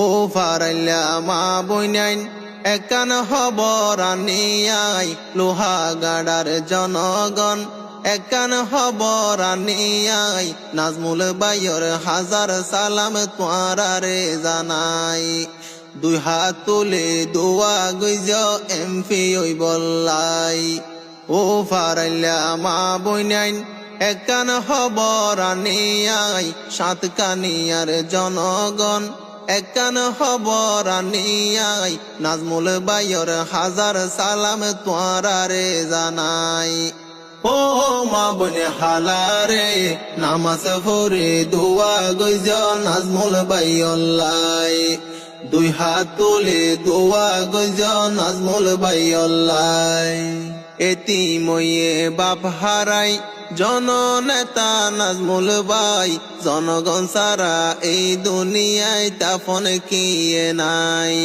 ও ফারাইলা মা বইনাইন একান হবর আনিয়াই লোহা গাড়ার জনগণ। একান হবর আনিয়াই নাজমুল বাইয়র হাজার সালাম তোয়ারারে জানাই। দুই হাত তুলে দোয়া গইজ এমফি ওই বললাই। ও ফারাইলা মা বইনাইন একান হবর আনিয়াই সাত কানিয়ার জনগণ। একান হবর আনিয়াই, নাজমুল বাইয়র হাজার সালাম তোয়ারারে জানাই। ও মা বনে হালারে, নামাজ ভরে দোয়া গইজ নাজমুল বাইয়ল্লাই দুই হাত তুলে দোয়া গইজ নাজমুল বাইয়ল্লাই এতি ময়ে বাপ হারাই জননেতা নাজমুল বাই জনগণ সারা এই দুনিয়ায় তাফন কিয়ে নাই।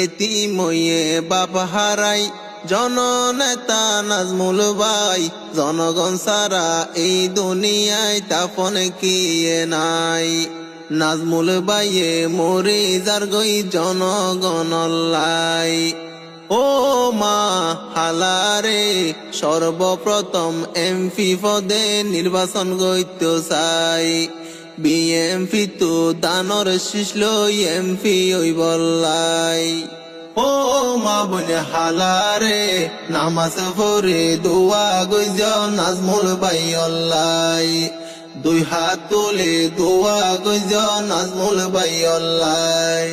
এতি ময়ে বাপ হারাই জননেতা নাজমুল বাই জনগণ সারা এই দুনিয়ায় তাফন কিয়ে নাই। নাজমুল বাইয়ে মরে যার গই জনগণল্লাই ও মা হালারে, সর্বপ্রথম এমপি পদে নির্বাচন গইত চাই। বিএমপি তো দানর শিশল এমপি ওই বললাই। ও মা বনে হালারে, নামাজ পড়ে দোয়া গইজ, নাজমুল বাই অল্লাই। দুই হাত তুলে দোয়া গইজ, নাজমুল বাই অল্লাই।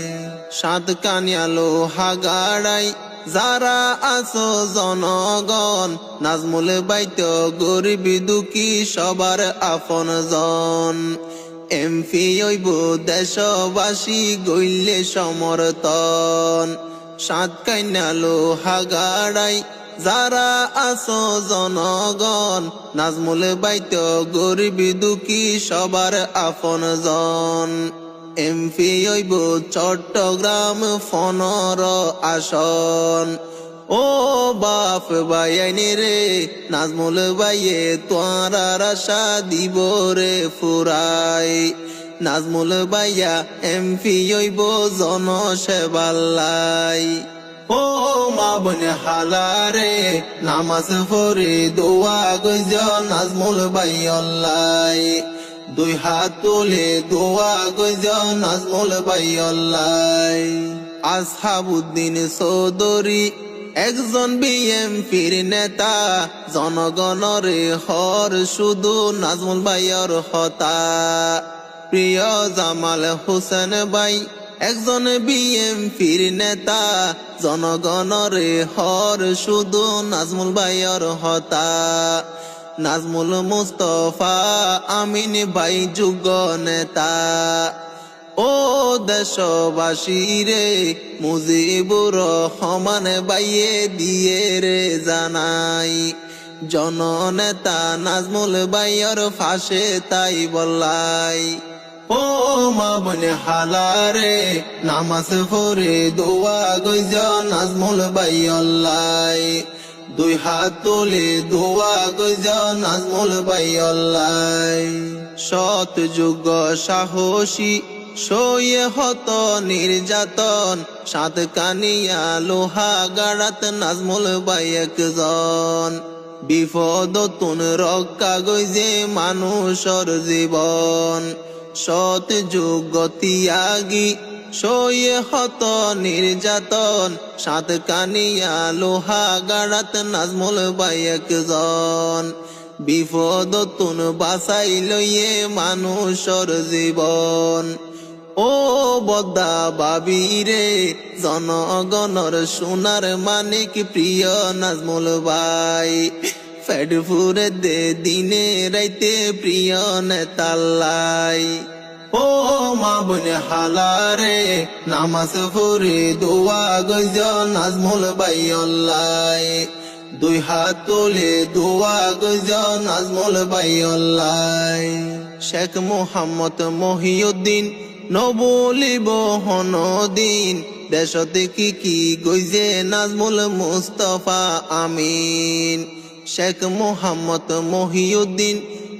সাত কানিয়ালো হাগাড়াই যারা আছো জনগণ, নাজমুল বাইত গরিব দুঃখী সবার আপন জন। এমপি ওইব দেশবাসী গইলে সমর্থন। সাত কাইনালো হাগাড়াই যারা আছো জনগণ, নাজমুল বাইত গরিব দুঃখী সবার আপন জন। এমপি ওইব চট্টগ্রাম ফনর আসন। ও বাপ বাইয়ানি রে, নাজমুল বাইয়ে তোয়ার আশা দিব রে ফুরাই। নাজমুল বাইয়া এমপি ওইব জনসেবাল্লাই। ও মা বনে হালারে নামাজ পড়ে দোয়া গইজ নাজমুল বাইল্লাই দুই হাত তুলে দোয়া গইজ নাজমুল বাইল্লাই আসহাবুদ্দিন চৌধুরী একজন বিএমপির নেতা, জনগণরে হর শুধু নাজমুল বাইয়র হতা। প্রিয় জামাল হোসেন বাই একজন বিএমপির নেতা, জনগণরে হর শুধু নাজমুল বাইয়র হতা। নাজমুল মুস্তফা আমিন বাই যুগ নেতা। ও দেশবাসী রে, মুজিবুর রহমান বাইয়ে দিয়ে রে জানাই। জননেতা নাজমুল বাইয়র ফাঁসে তাই বললাই। ও মা বনে হালারে, নামাজ পড়ে দোয়া গইজ নাজমুল বাইল্লাই দুই হাত তুলে দোয়া গইজ নাজমুল বাইল্লাই সৎ যুগ সাহসী, সইয়ে হত নির্যাতন। সাত কানিয়া লোহা গাড়াত নাজমুল বাই একজন। বিপদ তুন রক্ষা গইজে মানুষর জীবন। সৎ যুগ ত্যাগী সইয়ে হত নির্যাতন সাত কানিয়া লোহা গাড়াত নাজমুল বাই একজন। বিপদ তুন বাসাই লইয়ে মানুষর জীবন। ও বদ্দা বাবি রে, জনগণর সোনার মানিক প্রিয় নাজমুল ভাই ফেডফুরে দে দিনে রাইতে প্রিয় নেতাল্লাই ও মা বনে হালারে, নামাজ ফুরে দোয়া গইজ নাজমুল বাইল্লাই দুই হাত তুলে দোয়া গইজ নাজমুল বাইল্লাই শেখ মোহাম্মদ মহিউদ্দিন নবলিব হনদিন দেশতে কি কি গইজে নাজমুল মুস্তফা, আমিন। শেখ মোহাম্মদ মহিউদ্দিন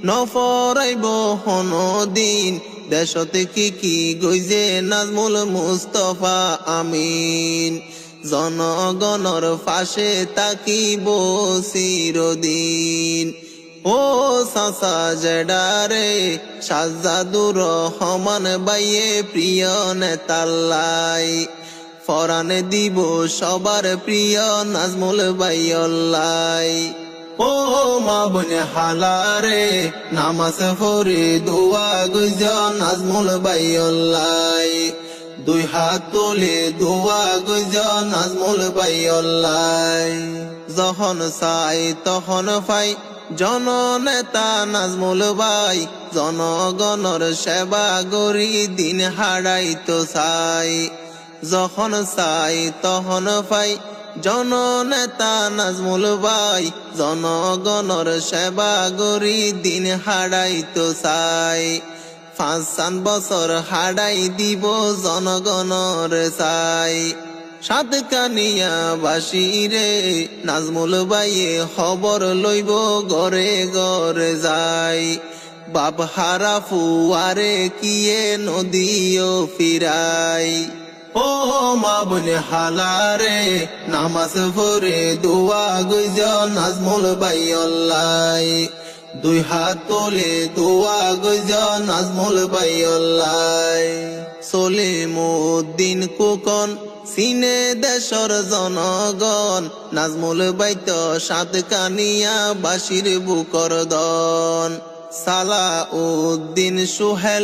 নফরাইব হনদিন দেশতে কি কি গইজে নাজমুল মুস্তফা আমিন। জনগণর ফাঁসে তাকিব চিরদিন। ও সাসা জেডারে সাজাদুর রহমান বাইয়ে প্রিয় নেতাল্লাই। ফরানে দিব সবার প্রিয় নাজমুল বাইল্লাই ও মা বনে হালারে, নামাজ ফরে দোয়া গুজ, নাজমুল বাইল্লাই দুই হাত তোলে দোয়া গুজ, নাজমুল বাইল্লাই যখন চাই তখন পাই জননেতা নাজমুল বাই। জনগণর সেবা গরি দিন হারাইতো চাই। যখন চাই তখন পাই জননেতা নাজমুল বাই জনগণর সেবা গরি দিন হারাইতো চাই। পাঁচ সাত বছর হারাই দিব জনগণর চাই। সাত কানিয়া বাসিরে নাজমুল বাইয়ে খবর লইব গরে গরে যাই। বাপ হারা ফুয়ারে, কিয়ে নদীও ফিরাই। ও মা বনে হালারে, নামাজ ভরে দোয়া গুজ নাজমুল বাইল্লাই দুই হাত তোলে দোয়া গুজ নাজমুল বাইল্লাই চলে মুদ্দিন কুকন, সিনে দেশর জনগণ, নাজমুল বাইত সাত কানিয়া বাসির বুকর দন। সালা উদ্দিন সুহেল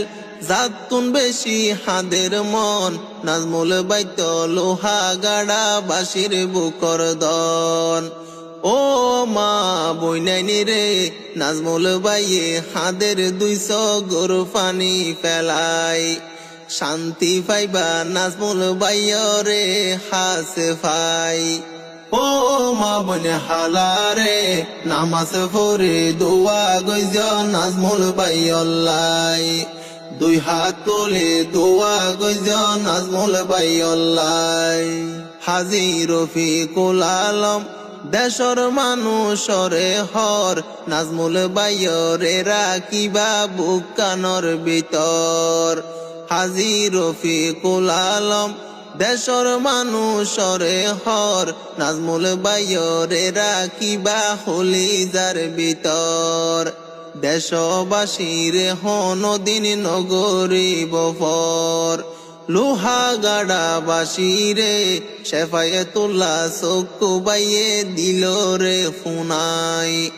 জাতুন বেশি হাদের মন, নাজমুল বাইত লোহা গাড়া বাসির বুকর দন। ও মা বইনাইনি রে, নাজমুল বাইয়ে হাদের দুইশ গরু পানি ফেলাই। শান্তি পাইবা নাজমুল বাইয়রে হাসে ফাই ও মা বনে হালারে নামাজ ফরে দোয়া গইজ নাজমুল বাইল্লাই দুই হাত তোলে দোয়া গইজ নাজমুল বাইল্লাই হাজি রফিকুল আলম, দেশর মানুষরে হর, নাজমুল বাইয়রে রাখিবা বুকানর ভিতর। হাজি রফিকুল আলম, দেশর মানুষরে হর, নাজমুল বাইয়রে রাখিবা হলিজার ভিতর। দেশবাসীর হন দিন নগরী বফর। লোহা গাড়া বাসিরে তোলা চক্ষু বাইয়ে দিল রে ফুনাই।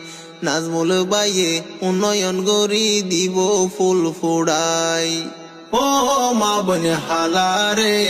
নাজমুল বাইয়ে উন্নয়ন গরি দিব ফুল ফুড়াই। ও মা বনে হালারে।